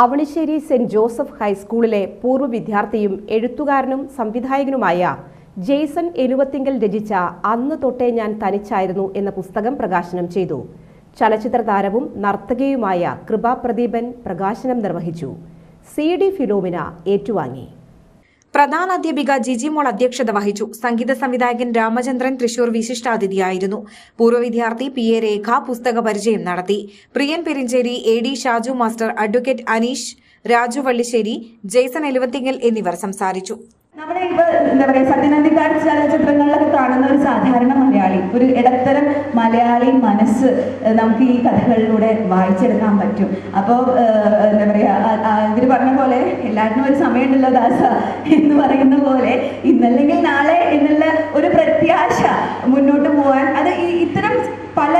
Avanissery saint Joseph ഹൈസ്കൂളിലെ പൂർവ വിദ്യാർത്ഥിയും എഴുത്തുകാരനും സംവിധായകനുമായ ജെയ്സൺ എലുവത്തിങ്കൽ രചിച്ച അന്ന് തൊട്ടേ ഞാൻ തനിച്ചായിരുന്നു എന്ന പുസ്തകം പ്രകാശനം ചെയ്തു. ചലച്ചിത്ര താരവും നർത്തകിയുമായ കൃപാ പ്രദീപൻ പ്രകാശനം നിർവഹിച്ചു. സി ഡി ഫിലോമിന ഏറ്റുവാങ്ങി. പ്രധാന അധ്യാപിക ജിജി മോൾ അധ്യക്ഷത വഹിച്ചു. സംഗീത സംവിധായകൻ രാമചന്ദ്രൻ തൃശൂർ വിശിഷ്ടാതിഥിയായിരുന്നു. പൂർവ വിദ്യാർത്ഥി പി എ രേഖ പുസ്തക പരിചയം നടത്തി. Priyan Perincheri A D Shaju master advocate Aneesh Raju Vallissery Jaison Eluvathingal എന്നിവർ സംസാരിച്ചു. നമ്മുടെ ഇപ്പൊ എന്താ പറയാ സത്യനന്ദിക്കാട് ചലച്ചിത്രങ്ങളിലൊക്കെ കാണുന്ന ഒരു സാധാരണ മലയാളി ഒരു ഇടത്തരം മലയാളി മനസ്സ് നമുക്ക് ഈ കഥകളിലൂടെ വായിച്ചെടുക്കാൻ പറ്റും. അപ്പോൾ എന്താ പറയാ പറഞ്ഞ പോലെ എല്ലാവർക്കും ഒരു സമയമുണ്ടല്ലോ ദാസ എന്ന് പറയുന്ന പോലെ ഇന്നല്ലെങ്കിൽ നാളെ എന്നുള്ള ഒരു പ്രത്യാശ മുന്നോട്ട് പോവാൻ. അത് ഈ ഇത്തരം പല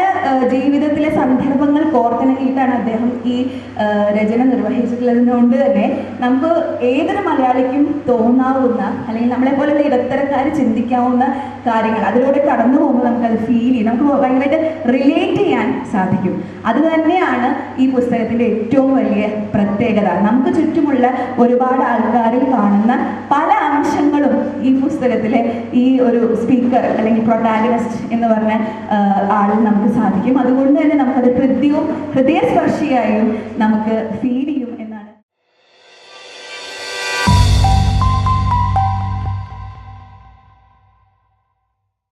ജീവിതത്തിലെ സന്ദർഭങ്ങൾ കോർത്തിണക്കിയിട്ടാണ് അദ്ദേഹം ഈ രചന നിർവഹിച്ചിട്ടുള്ളതുകൊണ്ട് തന്നെ നമുക്ക് ഏതൊരു മലയാളിക്കും തോന്നാവുന്ന അല്ലെങ്കിൽ നമ്മളെ പോലുള്ള ഇടത്തരക്കാർ ചിന്തിക്കാവുന്ന കാര്യങ്ങൾ. അതിലൂടെ കടന്നു പോകുമ്പോൾ നമുക്കത് ഫീൽ ചെയ്യും. നമുക്ക് ഭയങ്കരമായിട്ട് ചെയ്യാൻ സാധിക്കും. അത് തന്നെയാണ് ഈ പുസ്തകത്തിന്റെ ഏറ്റവും വലിയ പ്രത്യേകത. നമുക്ക് ചുറ്റുമുള്ള ഒരുപാട് ആൾക്കാരിൽ കാണുന്ന പല അംശങ്ങളും ഈ പുസ്തകത്തിലെ ഈ ഒരു സ്പീക്കർ അല്ലെങ്കിൽ പ്രൊട്ടാഗനിസ്റ്റ് എന്ന് പറഞ്ഞ ആളിൽ നമുക്ക് സാധിക്കും. അതുകൊണ്ട് തന്നെ നമുക്കത് ഹൃദ്യവും ഹൃദയസ്പർശിയായും നമുക്ക് ഫീൽ ചെയ്യും.